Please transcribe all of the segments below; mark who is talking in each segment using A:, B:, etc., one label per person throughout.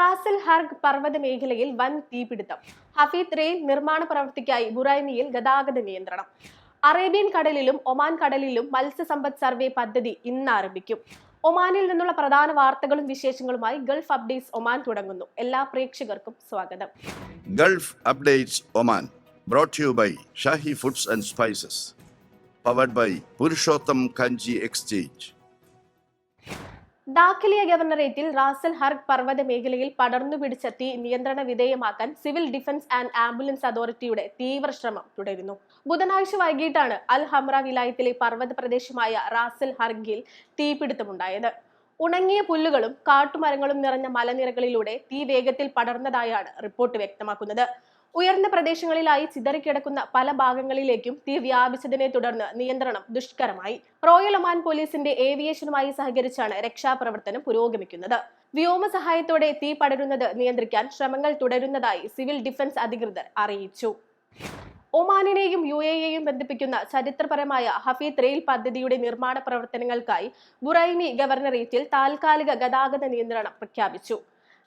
A: Ras al Harg പർവത മേഖലയിൽ വൻ തീപിടുത്തം. ഹഫീദ് റെയിൽ നിർമ്മാണ പ്രവൃത്തിക്കായി ബുറൈനിയിൽ ഗതാഗത നിയന്ത്രണം. അറേബ്യൻ കടലിലും ഒമാൻ കടലിലും മത്സ്യസമ്പദ് സർവേ പദ്ധതി ഇന്ന് ആരംഭിക്കും ഒമാനിൽ നിന്നുള്ള പ്രധാന വാർത്തകളും വിശേഷങ്ങളുമായി ഗൾഫ് അപ്ഡേറ്റ്സ് ഒമാൻ തുടങ്ങുന്നു. എല്ലാ പ്രേക്ഷകർക്കും സ്വാഗതം.
B: Gulf updates Oman brought you by Shahi foods and spices powered by Purushottam Kanji exchange.
A: Dakhiliya ഗവർണറേറ്റിൽ Ras al Harg പർവത മേഖലയിൽ പടർന്നു പിടിച്ച തീ നിയന്ത്രണ വിധേയമാക്കാൻ സിവിൽ ഡിഫൻസ് ആൻഡ് ആംബുലൻസ് അതോറിറ്റിയുടെ തീവ്ര ശ്രമം തുടരുന്നു. ബുധനാഴ്ച വൈകിട്ടാണ് അൽ ഹംറ വിലായത്തിലെ പർവത പ്രദേശമായ റാസൽ ഹർഗിൽ തീപിടുത്തമുണ്ടായത്. ഉണങ്ങിയ പുല്ലുകളും കാട്ടുമരങ്ങളും നിറഞ്ഞ മലനിരകളിലൂടെ തീ വേഗത്തിൽ പടർന്നതായാണ് റിപ്പോർട്ട് വ്യക്തമാക്കുന്നത്. ഉയർന്ന പ്രദേശങ്ങളിലായി ചിതറിക്കിടക്കുന്ന പല ഭാഗങ്ങളിലേക്കും തീ വ്യാപിച്ചതിനെ തുടർന്ന് നിയന്ത്രണം ദുഷ്കരമായി. റോയൽ ഒമാൻ പോലീസിന്റെ ഏവിയേഷനുമായി സഹകരിച്ചാണ് രക്ഷാപ്രവർത്തനം പുരോഗമിക്കുന്നത്. വ്യോമ സഹായത്തോടെ തീ പടരുന്നത് നിയന്ത്രിക്കാൻ ശ്രമങ്ങൾ തുടരുന്നതായി സിവിൽ ഡിഫൻസ് അധികൃതർ അറിയിച്ചു. ഒമാനിനെയും യു എ എയും ബന്ധിപ്പിക്കുന്ന ചരിത്രപരമായ ഹഫീദ് റെയിൽ പദ്ധതിയുടെ നിർമ്മാണ പ്രവർത്തനങ്ങൾക്കായി ബുറൈനി ഗവർണറേറ്റിൽ താൽക്കാലിക ഗതാഗത നിയന്ത്രണം പ്രഖ്യാപിച്ചു.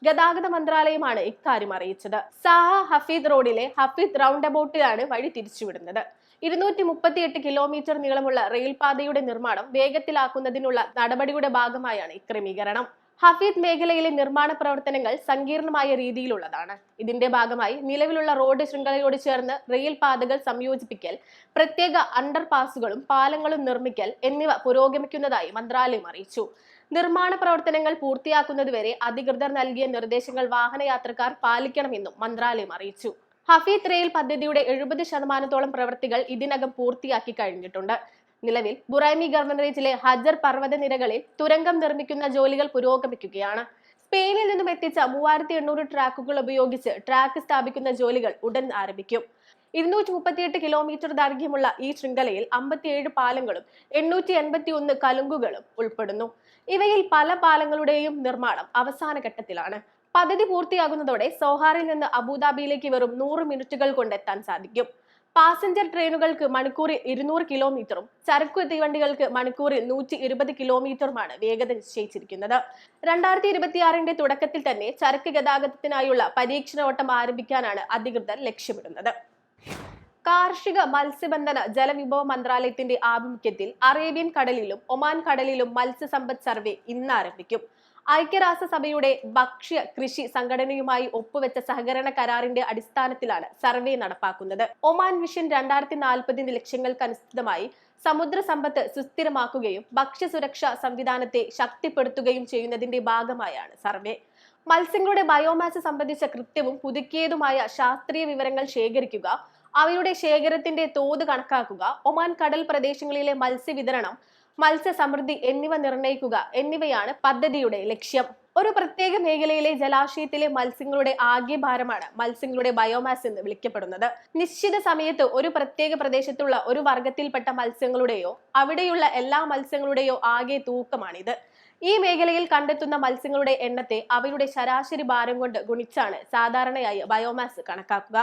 A: ഗതാഗത മന്ത്രാലയമാണ് ഇക്കാര്യം അറിയിച്ചത്. സാഹ ഹഫീദ് റോഡിലെ ഹഫീദ് റൗണ്ട് അബൌട്ടിലാണ് വഴി തിരിച്ചുവിടുന്നത്. ഇരുന്നൂറ്റി മുപ്പത്തിയെട്ട് കിലോമീറ്റർ നീളമുള്ള റെയിൽപാതയുടെ നിർമ്മാണം വേഗത്തിലാക്കുന്നതിനുള്ള നടപടിയുടെ ഭാഗമായാണ് ഇക്രമീകരണം. ഹഫീദ് മേഖലയിലെ നിർമ്മാണ പ്രവർത്തനങ്ങൾ സങ്കീർണമായ രീതിയിലുള്ളതാണ്. ഇതിന്റെ ഭാഗമായി നിലവിലുള്ള റോഡ് ശൃംഖലയോട് ചേർന്ന് റെയിൽ പാതകൾ സംയോജിപ്പിക്കൽ പ്രത്യേക അണ്ടർ പാസുകളും പാലങ്ങളും നിർമ്മിക്കൽ എന്നിവ പുരോഗമിക്കുന്നതായി മന്ത്രാലയം അറിയിച്ചു. നിർമ്മാണ പ്രവർത്തനങ്ങൾ പൂർത്തിയാക്കുന്നതുവരെ അധികൃതർ നൽകിയ നിർദ്ദേശങ്ങൾ വാഹനയാത്രക്കാർ പാലിക്കണമെന്നും മന്ത്രാലയം അറിയിച്ചു. ഹഫീത് റെയിൽ പദ്ധതിയുടെ എഴുപത് ശതമാനത്തോളം പ്രവൃത്തികൾ ഇതിനകം പൂർത്തിയാക്കി കഴിഞ്ഞിട്ടുണ്ട്. നിലവിൽ ബുറൈമി ഗവർണറേറ്റിലെ ഹജർ പർവത നിരകളിൽ തുരങ്കം നിർമ്മിക്കുന്ന ജോലികൾ പുരോഗമിക്കുകയാണ്. സ്പെയിനിൽ നിന്നും എത്തിച്ച മൂവായിരത്തി എണ്ണൂറ് ട്രാക്കുകൾ ഉപയോഗിച്ച് ട്രാക്ക് സ്ഥാപിക്കുന്ന ജോലികൾ ഉടൻ ആരംഭിക്കും. ഇരുന്നൂറ്റി മുപ്പത്തിയെട്ട് കിലോമീറ്റർ ദൈർഘ്യമുള്ള ഈ ശൃംഖലയിൽ അമ്പത്തിയേഴ് പാലങ്ങളും എണ്ണൂറ്റി എൺപത്തി ഒന്ന് കലുങ്കുകളും ഉൾപ്പെടുന്നു. ഇവയിൽ പല പാലങ്ങളുടെയും നിർമ്മാണം അവസാന ഘട്ടത്തിലാണ്. പദ്ധതി പൂർത്തിയാകുന്നതോടെ സോഹാറിൽ നിന്ന് അബുദാബിയിലേക്ക് വെറും നൂറ് മിനിറ്റുകൾ കൊണ്ട് എത്താൻ സാധിക്കും. പാസഞ്ചർ ട്രെയിനുകൾക്ക് മണിക്കൂറിൽ ഇരുന്നൂറ് കിലോമീറ്ററും ചരക്കു തീവണ്ടികൾക്ക് മണിക്കൂറിൽ നൂറ്റി ഇരുപത് കിലോമീറ്ററുമാണ് വേഗത നിശ്ചയിച്ചിരിക്കുന്നത്. രണ്ടായിരത്തി ഇരുപത്തിയാറിന്റെ തുടക്കത്തിൽ തന്നെ ചരക്ക് ഗതാഗതത്തിനായുള്ള പരീക്ഷണ ഓട്ടം ആരംഭിക്കാനാണ് അധികൃതർ ലക്ഷ്യമിടുന്നത്. കാർഷിക മത്സ്യബന്ധന ജലവിഭവ മന്ത്രാലയത്തിന്റെ ആഭിമുഖ്യത്തിൽ അറേബ്യൻ കടലിലും ഒമാൻ കടലിലും മത്സ്യസമ്പദ് സർവേ ഇന്ന് ആരംഭിക്കും ഐക്യരാഷ്ട്രസഭയുടെ ഭക്ഷ്യ കൃഷി സംഘടനയുമായി ഒപ്പുവെച്ച സഹകരണ കരാറിന്റെ അടിസ്ഥാനത്തിലാണ് സർവേ നടപ്പാക്കുന്നത്. ഒമാൻ വിഷൻ രണ്ടായിരത്തി നാൽപ്പതിന്റെ ലക്ഷ്യങ്ങൾക്കനുസൃതമായി സമുദ്ര സമ്പത്ത് സുസ്ഥിരമാക്കുകയും ഭക്ഷ്യസുരക്ഷാ സംവിധാനത്തെ ശക്തിപ്പെടുത്തുകയും ചെയ്യുന്നതിന്റെ ഭാഗമായാണ് സർവേ. മത്സ്യങ്ങളുടെ ബയോമാസ് സംബന്ധിച്ച കൃത്യവും പുതുക്കിയതുമായ ശാസ്ത്രീയ വിവരങ്ങൾ ശേഖരിക്കുക അവയുടെ ശേഖരത്തിന്റെ തോത് കണക്കാക്കുക ഒമാൻ കടൽ പ്രദേശങ്ങളിലെ മത്സ്യവിതരണം മത്സ്യസമൃദ്ധി എന്നിവ നിർണയിക്കുക എന്നിവയാണ് പദ്ധതിയുടെ ലക്ഷ്യം. ഒരു പ്രത്യേക മേഖലയിലെ ജലാശയത്തിലെ മത്സ്യങ്ങളുടെ ആകെ ഭാരമാണ് മത്സ്യങ്ങളുടെ ബയോമാസ് എന്ന് വിളിക്കപ്പെടുന്നത്. നിശ്ചിത സമയത്ത് ഒരു പ്രത്യേക പ്രദേശത്തുള്ള ഒരു വർഗത്തിൽപ്പെട്ട മത്സ്യങ്ങളുടെയോ അവിടെയുള്ള എല്ലാ മത്സ്യങ്ങളുടെയോ ആകെ തൂക്കമാണിത്. ഈ മേഖലയിൽ കണ്ടെത്തുന്ന മത്സ്യങ്ങളുടെ എണ്ണത്തെ അവയുടെ ശരാശരി ഭാരം കൊണ്ട് ഗുണിച്ചാണ് സാധാരണയായി ബയോമാസ് കണക്കാക്കുക.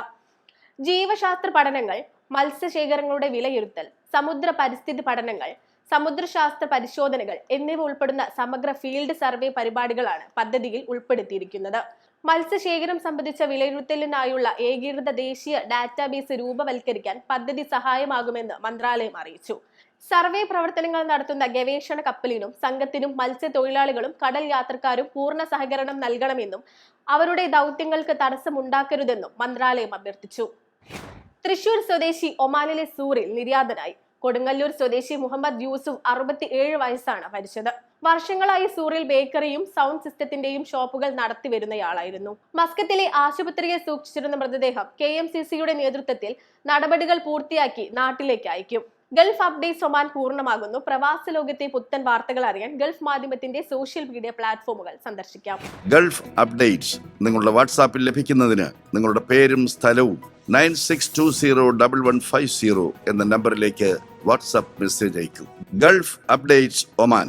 A: ജീവശാസ്ത്ര പഠനങ്ങൾ മത്സ്യശേഖരങ്ങളുടെ വിലയിരുത്തൽ സമുദ്ര പരിസ്ഥിതി പഠനങ്ങൾ സമുദ്രശാസ്ത്ര പരിശോധനകൾ എന്നിവ ഉൾപ്പെടുന്ന സമഗ്ര ഫീൽഡ് സർവേ പരിപാടികളാണ് പദ്ധതിയിൽ ഉൾപ്പെടുത്തിയിരിക്കുന്നത്. മത്സ്യശേഖരം സംബന്ധിച്ച വിലയിരുത്തലിനായുള്ള ഏകീകൃത ദേശീയ ഡാറ്റാബേസ് രൂപവൽക്കരിക്കാൻ പദ്ധതി സഹായമാകുമെന്ന് മന്ത്രാലയം അറിയിച്ചു. സർവേ പ്രവർത്തനങ്ങൾ നടത്തുന്ന ഗവേഷണ കപ്പലിനും സംഘത്തിനും മത്സ്യത്തൊഴിലാളികളും കടൽ യാത്രക്കാരും പൂർണ സഹകരണം നൽകണമെന്നും അവരുടെ ദൗത്യങ്ങൾക്ക് തടസ്സമുണ്ടാക്കരുതെന്നും മന്ത്രാലയം അഭ്യർത്ഥിച്ചു. തൃശൂർ സ്വദേശി ഒമാനിലെ സൂറിൽ നിര്യാതനായി. കൊടുങ്ങല്ലൂർ സ്വദേശി മുഹമ്മദ് യൂസുഫ് അറുപത്തി ഏഴ് വയസ്സാണ് മരിച്ചത്. വർഷങ്ങളായി സൂറിൽ ബേക്കറിയും സൗണ്ട് സിസ്റ്റത്തിന്റെയും ഷോപ്പുകൾ നടത്തി വരുന്നയാളായിരുന്നു മസ്കത്തിലെ ആശുപത്രിയെ സൂക്ഷിച്ചിരുന്ന മൃതദേഹം കെ എം സി സിയുടെ നേതൃത്വത്തിൽ നടപടികൾ പൂർത്തിയാക്കി നാട്ടിലേക്ക് അയക്കും. ഗൾഫ് അപ്ഡേറ്റ്സ് ഒമാൻ പൂർണമാകുന്നു. പ്രവാസ ലോകത്തെ പുത്തൻ വാർത്തകൾ അറിയാൻ ഗൾഫ് മാധ്യമത്തിന്റെ സോഷ്യൽ മീഡിയ പ്ലാറ്റ്ഫോമുകൾ സന്ദർശിക്കാം.
B: ഗൾഫ് അപ്ഡേറ്റ്സ് നിങ്ങളുടെ വാട്സാപ്പിൽ ലഭിക്കുന്നതിന് നിങ്ങളുടെ പേരും സ്ഥലവും nine six two zero double one five zero എന്ന നമ്പറിലേക്ക് WhatsApp message അയക്കൂ. Gulf updates Oman.